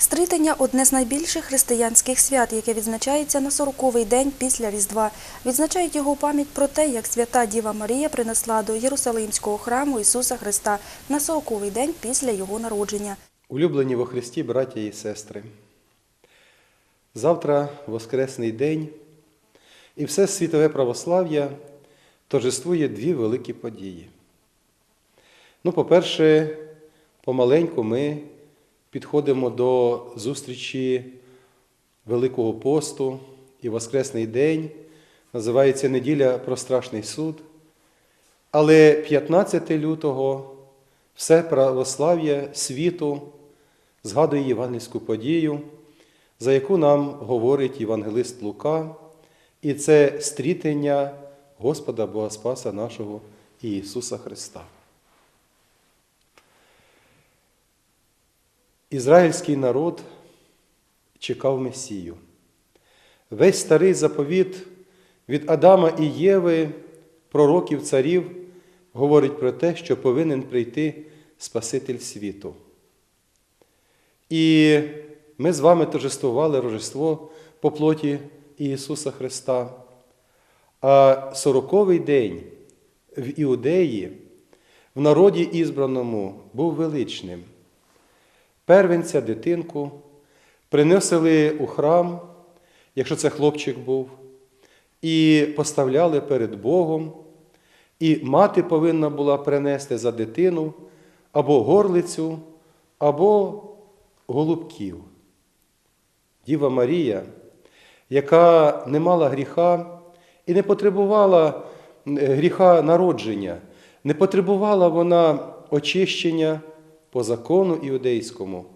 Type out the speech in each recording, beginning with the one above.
Стрітення одне з найбільших християнських свят, яке відзначається на 40-й день після Різдва. Відзначають його пам'ять про те, як свята Діва Марія принесла до Єрусалимського храму Ісуса Христа на 40-й день після його народження. Улюблені во Христі, браття і сестри. Завтра Воскресний день, і все світове православ'я торжествує дві великі події. Ну, по-перше, помаленьку ми підходимо до зустрічі Великого посту і Воскресний день, називається неділя про страшний суд. Але 15 лютого все православ'я світу згадує євангельську подію, за яку нам говорить євангелист Лука, і це стрітення Господа Бога Спаса нашого Ісуса Христа. Ізраїльський народ чекав Месію. Весь старий заповіт від Адама і Єви, пророків царів, говорить про те, що повинен прийти Спаситель світу. І ми з вами торжествували Рождество по плоті Ісуса Христа. А сороковий день в Іудеї, в народі ізбраному, був величним. Первенця, дитинку приносили у храм, якщо це хлопчик був, і поставляли перед Богом, і мати повинна була принести за дитину або горлицю, або голубків. Діва Марія, яка не мала гріха і не потребувала гріха народження, не потребувала вона очищення по закону іудейському,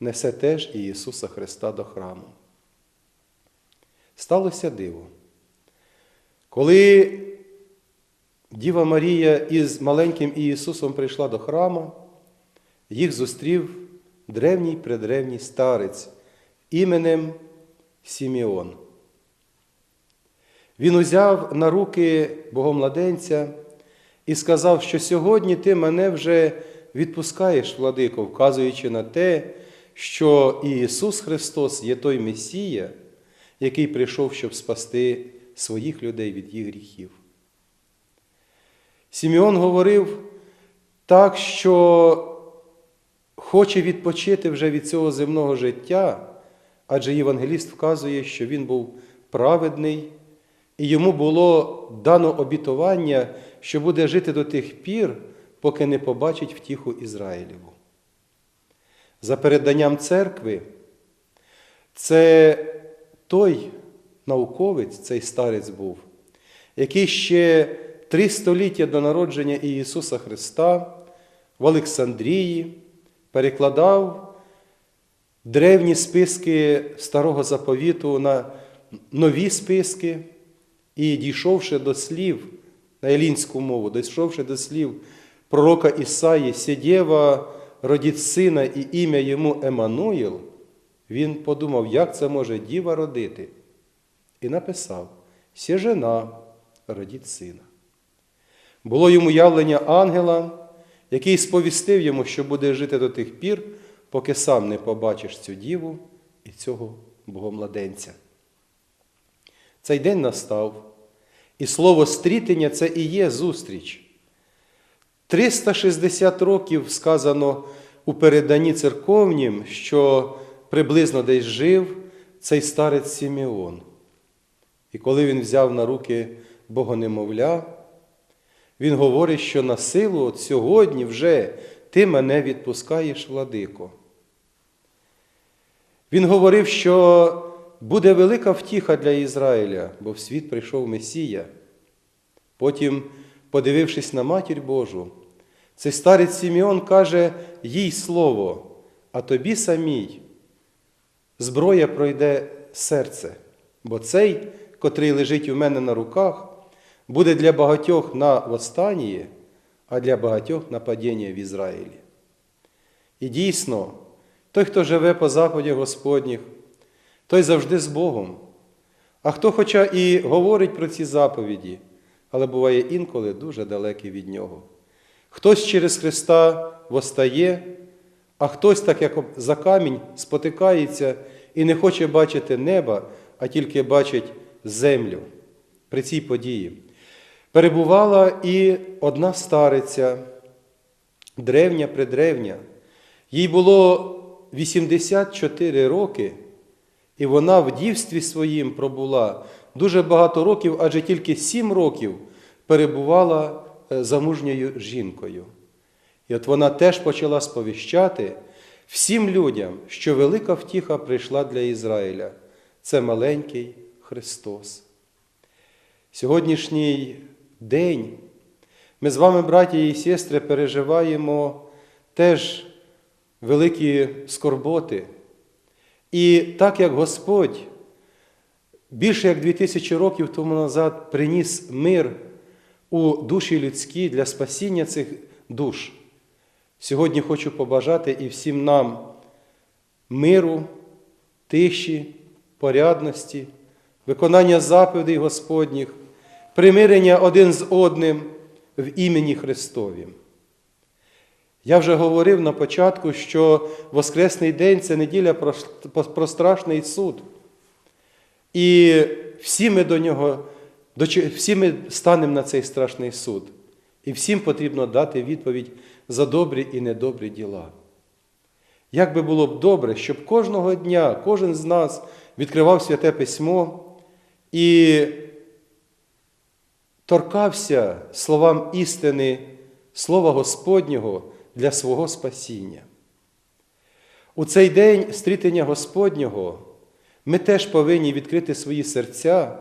несе теж і Ісуса Христа до храму. Сталося диво. Коли Діва Марія із маленьким Ісусом прийшла до храму, їх зустрів древній предревній старець іменем Сімеон. Він узяв на руки Богомладенця і сказав, що сьогодні ти мене вже відпускаєш, владико, вказуючи на те, що Ісус Христос є той Месія, який прийшов, щоб спасти своїх людей від їх гріхів. Сімеон говорив так, що хоче відпочити вже від цього земного життя, адже євангеліст вказує, що він був праведний, і йому було дано обітування, що буде жити до тих пір, поки не побачить втіху Ізраїлеву. За переданням церкви, це той науковець, цей старець був, який ще три століття до народження Ісуса Христа в Олександрії перекладав древні списки Старого Заповіту на нові списки і дійшовши до слів на елінську мову, дійшовши до слів пророка Ісаї, Сєдєва родить сина і ім'я йому Еммануїл, він подумав, як це може діва родити. І написав: «Сє жена родить сина. Було йому явлення ангела, який сповістив йому, що буде жити до тих пір, поки сам не побачиш цю діву і цього богомладенця. Цей день настав, і слово стрітення це і є зустріч. 360 років сказано у переданні церковнім, що приблизно десь жив цей старець Сімеон. І коли він взяв на руки Богонемовля, він говорить, що на силу от сьогодні вже ти мене відпускаєш, владико. Він говорив, що буде велика втіха для Ізраїля, бо в світ прийшов Месія. Потім, подивившись на матір Божу, цей старець Сімеон каже їй слово, а тобі самій зброя пройде серце, бо цей, котрий лежить у мене на руках, буде для багатьох на восстанії, а для багатьох на падіння в Ізраїлі. І дійсно, той, хто живе по заході Господніх, той завжди з Богом. А хто хоча і говорить про ці заповіді, але буває інколи дуже далекий від Нього. Хтось через Христа восстає, а хтось, так як за камінь, спотикається і не хоче бачити неба, а тільки бачить землю при цій події. Перебувала і одна стариця, древня предревня. Їй було 84 роки, і вона в дівстві своїм пробула дуже багато років, адже тільки 7 років перебувала замужньою жінкою. І от вона теж почала сповіщати всім людям, що велика втіха прийшла для Ізраїля. Це маленький Христос. Сьогоднішній день ми з вами, браті і сестри, переживаємо теж великі скорботи. І так як Господь більше як дві тисячі років тому назад приніс мир у душі людські для спасіння цих душ, сьогодні хочу побажати і всім нам миру, тиші, порядності, виконання заповідей Господніх, примирення один з одним в імені Христовім. Я вже говорив на початку, що Воскресний день це неділя про, страшний суд. І всі ми до нього, всі ми станемо на цей страшний суд. І всім потрібно дати відповідь за добрі і недобрі діла. Як би було б добре, щоб кожного дня кожен з нас відкривав святе письмо і торкався словам істини, Слова Господнього для свого спасіння. У цей день стрітення Господнього ми теж повинні відкрити свої серця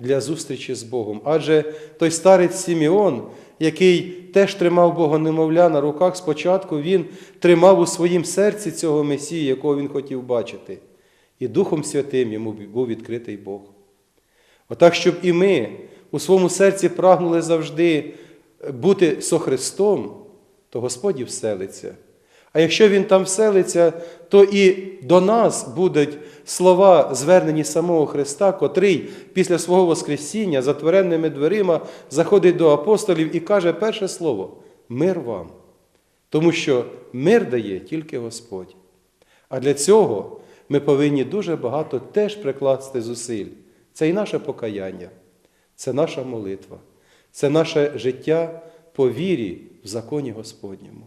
для зустрічі з Богом. Адже той старець Сімеон, який теж тримав Бога немовля на руках, спочатку він тримав у своїм серці цього Месію, якого він хотів бачити. І Духом Святим йому був відкритий Бог. Отак, щоб і ми у своєму серці прагнули завжди бути со Христом, то Господь і вселиться. А якщо Він там вселиться, то і до нас будуть слова, звернені самого Христа, котрий після свого Воскресіння затворенними дверима заходить до апостолів і каже перше слово мир вам. Тому що мир дає тільки Господь. А для цього ми повинні дуже багато теж прикласти зусиль. Це і наше покаяння, це наша молитва, це наше життя по вірі в законі Господньому.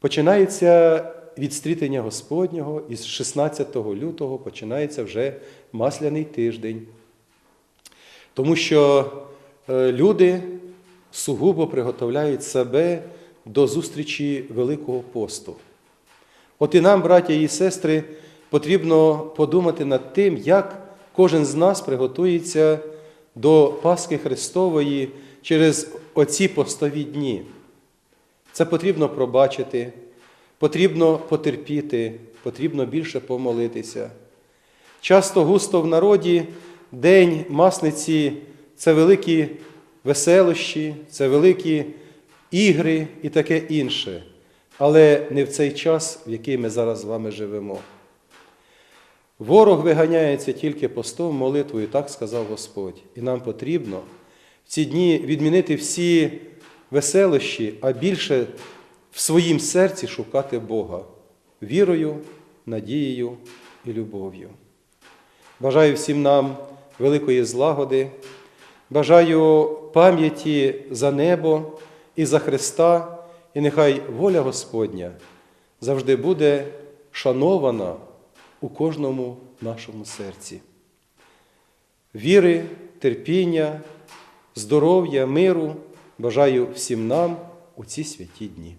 Починається від стрітення Господнього, і з 16 лютого починається вже масляний тиждень. Тому що е, люди сугубо приготовляють себе до зустрічі Великого посту. От і нам, браття і сестри, потрібно подумати над тим, як кожен з нас приготується до Пасхи Христової через оці постові дні. Це потрібно пробачити, потрібно потерпіти, потрібно більше помолитися. Часто густо в народі День Масниці це великі веселощі, це великі ігри і таке інше, але не в цей час, в який ми зараз з вами живемо. Ворог виганяється тільки постом, молитвою, так сказав Господь. І нам потрібно в ці дні відмінити всі веселощі, а більше в своїм серці шукати Бога вірою, надією і любов'ю. Бажаю всім нам великої злагоди, бажаю пам'яті за небо і за Христа, і нехай воля Господня завжди буде шанована у кожному нашому серці. Віри, терпіння, здоров'я, миру бажаю всім нам у ці святі дні.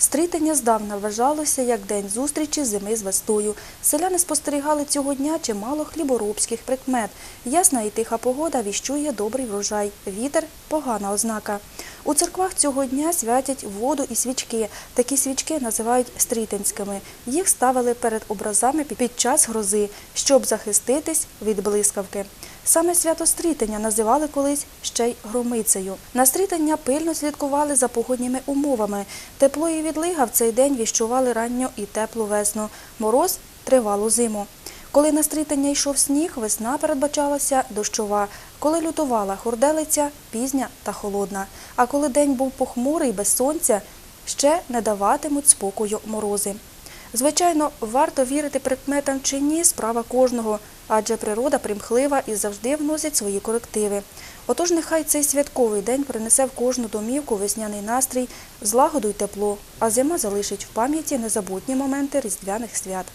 Стрітення здавна вважалося як день зустрічі зими з вестою. Селяни спостерігали цього дня чимало хліборобських прикмет. Ясна і тиха погода віщує добрий врожай. Вітер погана ознака. У церквах цього дня святять воду і свічки. Такі свічки називають стрітинськими. Їх ставили перед образами під час грози, щоб захиститись від блискавки. Саме свято стрітення називали колись ще й громицею. На стрітення пильно слідкували за погодніми умовами. Тепло і відлига в цей день віщували ранню і теплу весну. Мороз тривалу зиму. Коли на стрітання йшов сніг, весна передбачалася дощова. Коли лютувала хурделиця, пізня та холодна. А коли день був похмурий без сонця, ще не даватимуть спокою морози. Звичайно, варто вірити предметам чи ні, справа кожного, адже природа примхлива і завжди вносить свої корективи. Отож, нехай цей святковий день принесе в кожну домівку весняний настрій, злагоду й тепло, а зима залишить в пам'яті незабутні моменти різдвяних свят.